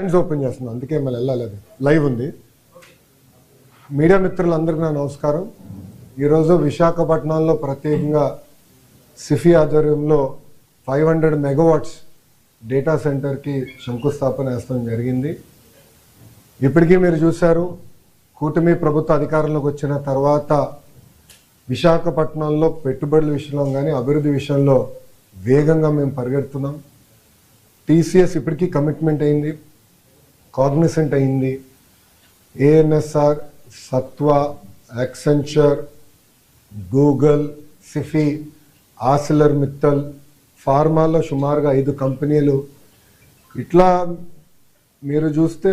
Hands open చేస్తున్నాను. అందుకే మళ్ళీ వెళ్ళాలి లైవ్ ఉంది. మీడియా మిత్రులందరికీ నా నమస్కారం. ఈరోజు విశాఖపట్నంలో ప్రత్యేకంగా సిఫీ ఆధ్వర్యంలో ఫైవ్ హండ్రెడ్ మెగావాట్స్ డేటా సెంటర్కి శంకుస్థాపన వేస్తాం జరిగింది. ఇప్పటికీ మీరు చూశారు కూటమి ప్రభుత్వ అధికారంలోకి వచ్చిన తర్వాత విశాఖపట్నంలో పెట్టుబడుల విషయంలో కానీ అభివృద్ధి విషయంలో వేగంగా మేము పరిగెడుతున్నాం. టీసీఎస్ ఇప్పటికీ కమిట్మెంట్ అయింది. కాగ్నిసెంట్ అయింది. ANSR Sattva Accenture Google Sify Arcelor Mittal ఫార్మాలో సుమారుగా ఐదు కంపెనీలు. ఇట్లా మీరు చూస్తే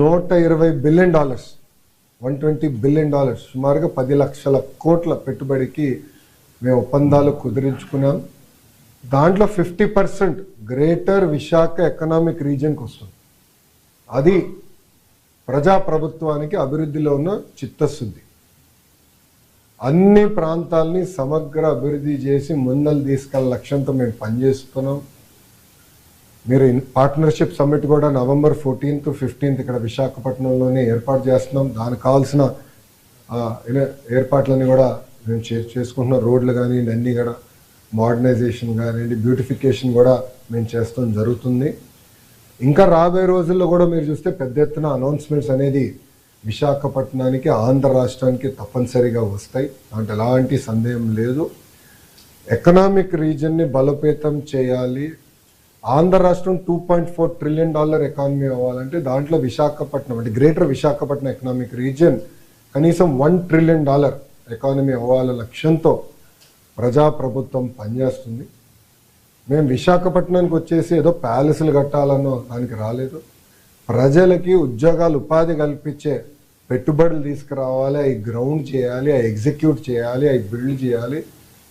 నూట ఇరవై billion dollars one twenty billion dollars సుమారుగా పది లక్షల కోట్ల పెట్టుబడికి మేము ఒప్పందాలు కుదిరించుకున్నాం. దాంట్లో fifty percent greater Visakha economic రీజన్కి వస్తుంది. అది ప్రజాప్రభుత్వానికి అభివృద్ధిలో ఉన్న చిత్తశుద్ధి. అన్ని ప్రాంతాల్ని సమగ్ర అభివృద్ధి చేసి ముందలు తీసుకెళ్ళ లక్ష్యంతో మేము పనిచేస్తున్నాం. మీరు పార్ట్నర్షిప్ సమ్మిట్ కూడా నవంబర్ ఫోర్టీన్త్ ఫిఫ్టీన్త్ ఇక్కడ విశాఖపట్నంలోనే ఏర్పాటు చేస్తున్నాం. దానికి కావాల్సిన ఏర్పాట్లన్నీ కూడా మేము చే చేసుకుంటున్నాం. రోడ్లు కానివ్వండి అన్నీ కూడా మోడర్నైజేషన్ కానివ్వండి బ్యూటిఫికేషన్ కూడా మేము చేస్తాం జరుగుతుంది. ఇంకా రాబోయే రోజుల్లో కూడా మీరు చూస్తే పెద్ద ఎత్తున అనౌన్స్మెంట్స్ అనేది విశాఖపట్నానికి ఆంధ్ర రాష్ట్రానికి తప్పనిసరిగా వస్తాయి. దాంట్లో ఎలాంటి సందేహం లేదు. ఎకనామిక్ రీజన్ని బలోపేతం చేయాలి. ఆంధ్ర రాష్ట్రం two point four trillion dollar economy అవ్వాలంటే దాంట్లో విశాఖపట్నం అంటే గ్రేటర్ విశాఖపట్నం ఎకనామిక్ రీజియన్ కనీసం వన్ ట్రిలియన్ డాలర్ ఎకానమీ అవ్వాల లక్ష్యంతో ప్రజాప్రభుత్వం పనిచేస్తుంది. మేము విశాఖపట్నానికి వచ్చేసి ఏదో ప్యాలెస్లు కట్టాలన్నో దానికి రాలేదు. ప్రజలకి ఉద్యోగాలు ఉపాధి కల్పించే పెట్టుబడులు తీసుకురావాలి అవి గ్రౌండ్ చేయాలి అవి ఎగ్జిక్యూట్ చేయాలి అవి బిల్డ్ చేయాలి.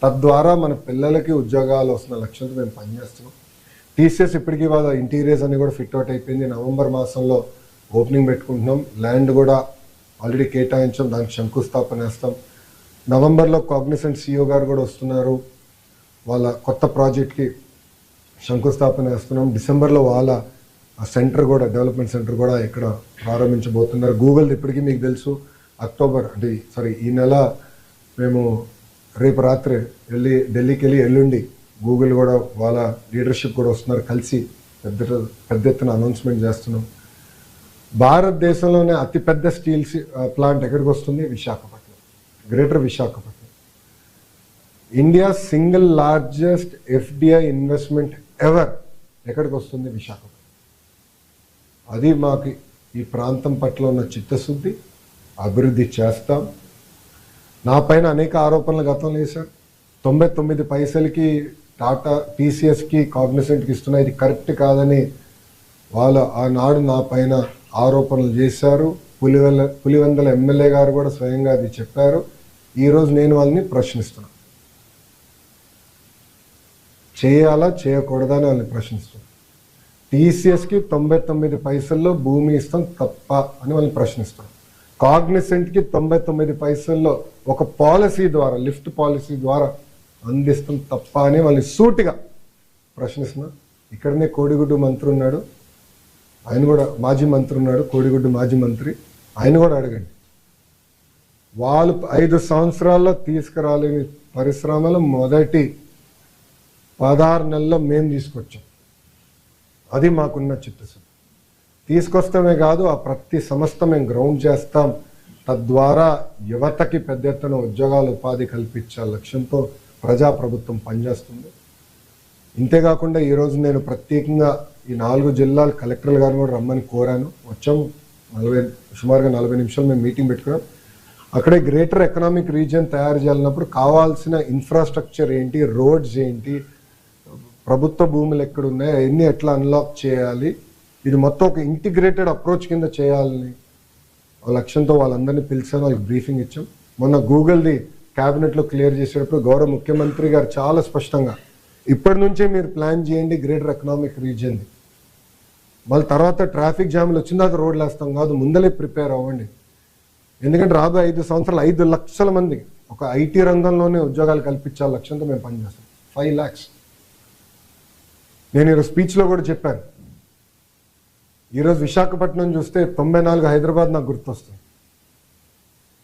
తద్వారా మన పిల్లలకి ఉద్యోగాలు వస్తున్న లక్ష్యంతో మేము పనిచేస్తున్నాం. టీసీఎస్ ఇప్పటికీ వాళ్ళ ఇంటీరియర్స్ అన్ని కూడా ఫిట్ అవుట్ అయిపోయింది. నవంబర్ మాసంలో ఓపెనింగ్ పెట్టుకుంటున్నాం. ల్యాండ్ కూడా ఆల్రెడీ కేటాయించాం. దానికి శంకుస్థాపన వేస్తాం. నవంబర్లో కాగ్నిసెంట్ సీఈఓ గారు కూడా వస్తున్నారు. వాళ్ళ కొత్త ప్రాజెక్ట్కి శంకుస్థాపన వేస్తున్నాం డిసెంబర్లో వాళ్ళ సెంటర్ కూడా డెవలప్మెంట్ సెంటర్ కూడా ఇక్కడ ప్రారంభించబోతున్నారు. గూగుల్ ఇప్పటికీ మీకు తెలుసు అక్టోబర్ అంటే సారీ ఈ నెల మేము రేపు రాత్రి వెళ్ళి ఢిల్లీకి వెళ్ళి ఎల్లుండి గూగుల్ కూడా వాళ్ళ లీడర్షిప్ కూడా వస్తున్నారు కలిసి. పెద్ద పెద్ద ఎత్తున అనౌన్స్మెంట్ చేస్తున్నాం. భారతదేశంలోనే అతిపెద్ద స్టీల్ ప్లాంట్ ఎక్కడికి వస్తుంది? Visakhapatnam. Greater Visakhapatnam. India single largest FDI investment ever ఎక్కడికి వస్తుంది? విశాఖ. అది మాకు ఈ ప్రాంతం పట్ల ఉన్న చిత్తశుద్ధి అభివృద్ధి చేస్తాం. నా పైన అనేక ఆరోపణలు గతంలో వేశారు. తొంభై తొమ్మిది పైసలకి టాటా టీసీఎస్కి కాగ్నిసెంట్కి ఇస్తున్నా ఇది కరెక్ట్ కాదని వాళ్ళు ఆనాడు నా పైన ఆరోపణలు చేశారు. పులివెల్ల పులివెందల ఎమ్మెల్యే గారు కూడా స్వయంగా అది చెప్పారు. ఈరోజు నేను వాళ్ళని ప్రశ్నిస్తున్నాను చేయాలా చేయకూడదా అని వాళ్ళని ప్రశ్నిస్తారు టీసీఎస్కి తొంభై తొమ్మిది పైసల్లో భూమి ఇస్తాం తప్ప అని వాళ్ళని ప్రశ్నిస్తారు కాగ్నిసెంట్కి తొంభై తొమ్మిది పైసల్లో ఒక పాలసీ ద్వారా లిఫ్ట్ పాలసీ ద్వారా అందిస్తాం తప్ప అని వాళ్ళని సూటిగా ప్రశ్నిస్తున్నా ఇక్కడనే కోడిగుడ్డు మంత్రి ఉన్నాడు. ఆయన కూడా మాజీ మంత్రి ఉన్నాడు కోడిగుడ్డు మాజీ మంత్రి. ఆయన కూడా అడగండి. వాళ్ళు ఐదు సంవత్సరాల్లో తీసుకురాలేని పరిశ్రమలు మొదటి పదహారు నెలల్లో మేము తీసుకొచ్చాం. అది మాకున్న చిత్తశుద్ధి. తీసుకొస్తామే కాదు ఆ ప్రతి సంస్థ మేము గ్రౌండ్ చేస్తాం. తద్వారా యువతకి పెద్ద ఎత్తున ఉద్యోగాలు ఉపాధి కల్పించే లక్ష్యంతో ప్రజాప్రభుత్వం పనిచేస్తుంది. ఇంతేకాకుండా ఈరోజు నేను ప్రత్యేకంగా ఈ నాలుగు జిల్లాల కలెక్టర్లు గారిని కూడా రమ్మని కోరాను. వచ్చాం నలభై సుమారుగా నలభై నిమిషాలు మేము మీటింగ్ పెట్టుకున్నాం. అక్కడే గ్రేటర్ ఎకనామిక్ రీజియన్ తయారు చేయాలన్నప్పుడు కావాల్సిన ఇన్ఫ్రాస్ట్రక్చర్ ఏంటి రోడ్స్ ఏంటి ప్రభుత్వ భూములు ఎక్కడున్నాయి అవన్నీ ఎట్లా అన్లాక్ చేయాలి? ఇది మొత్తం ఒక ఇంటిగ్రేటెడ్ అప్రోచ్ కింద చేయాలని ఆ లక్ష్యంతో వాళ్ళందరినీ పిలిచాను వాళ్ళకి బ్రీఫింగ్ ఇచ్చాం. మొన్న గూగుల్ది క్యాబినెట్లో క్లియర్ చేసేటప్పుడు గౌరవ ముఖ్యమంత్రి గారు చాలా స్పష్టంగా ఇప్పటి నుంచే మీరు ప్లాన్ చేయండి గ్రేటర్ ఎకనామిక్ రీజియన్ది మళ్ళీ తర్వాత ట్రాఫిక్ జామ్లు వచ్చిందాక రోడ్లు వేస్తాం కాదు ముందలే ప్రిపేర్ అవ్వండి. ఎందుకంటే రాబోయే ఐదు సంవత్సరాలు ఐదు లక్షల మంది ఒక ఐటీ రంగంలోనే ఉద్యోగాలు కల్పించాల లక్ష్యంతో మేము పనిచేస్తాం. ఫైవ్ ల్యాక్స్ నేను ఈరోజు స్పీచ్లో కూడా చెప్పాను. ఈరోజు విశాఖపట్నం చూస్తే తొంభై నాలుగు హైదరాబాద్ నాకు గుర్తొస్తుంది.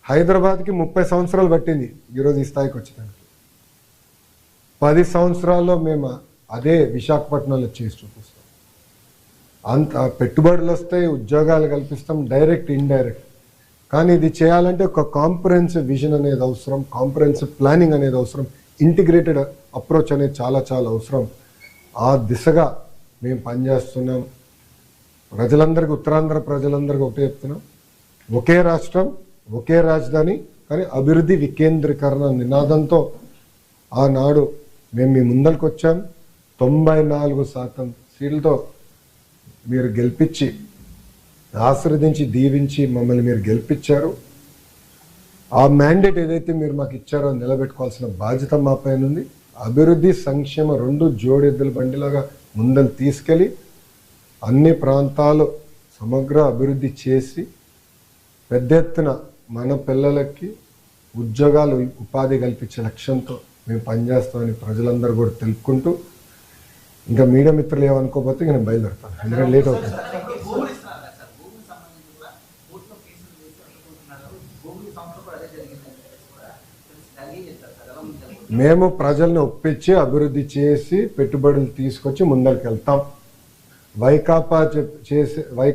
హైదరాబాద్కి ముప్పై సంవత్సరాలు పట్టింది ఈరోజు ఈ స్థాయికి వచ్చేదానికి. పది సంవత్సరాల్లో మేము అదే విశాఖపట్నంలో చేసి చూపిస్తాం. అంత పెట్టుబడులు వస్తాయి ఉద్యోగాలు కల్పిస్తాం డైరెక్ట్ ఇండైరెక్ట్. కానీ ఇది చేయాలంటే ఒక కాంప్రహెన్సివ్ విజన్ అనేది అవసరం కాంప్రహెన్సివ్ ప్లానింగ్ అనేది అవసరం ఇంటిగ్రేటెడ్ అప్రోచ్ అనేది చాలా చాలా అవసరం. ఆ దిశగా మేము పనిచేస్తున్నాం. ప్రజలందరికీ ఉత్తరాంధ్ర ప్రజలందరికీ ఒకటే చెప్తున్నాం. ఒకే రాష్ట్రం ఒకే రాజధాని కానీ అభివృద్ధి వికేంద్రీకరణ నినాదంతో ఆనాడు మేము మీ ముందరికి వచ్చాం. తొంభై నాలుగు శాతం సీట్లతో మీరు గెలిపించి ఆశీర్వదించి దీవించి మమ్మల్ని మీరు గెలిపించారు. ఆ మ్యాండేట్ ఏదైతే మీరు మాకు ఇచ్చారో నిలబెట్టుకోవాల్సిన బాధ్యత మా పైన ఉంది. అభివృద్ధి సంక్షేమ రెండు జోడెద్దుల బండిలాగా ముందని తీసుకెళ్ళి అన్ని ప్రాంతాలు సమగ్ర అభివృద్ధి చేసి పెద్ద ఎత్తున మన పిల్లలకి ఉద్యోగాలు ఉపాధి కల్పించే లక్ష్యంతో మేము పనిచేస్తామని ప్రజలందరూ కూడా తెలుపుకుంటూ ఇంకా మీడియా మిత్రులు ఏమనుకోకపోతే నేను బయలుదేరుతాను. ఎందుకంటే లేట్ అవుతుంది. మేము ప్రజల్ని ఒప్పించి అభివృద్ధి చేసి పెట్టుబడులు తీసుకొచ్చి ముందరికి వెళ్తాం వైకాపా చేసే వై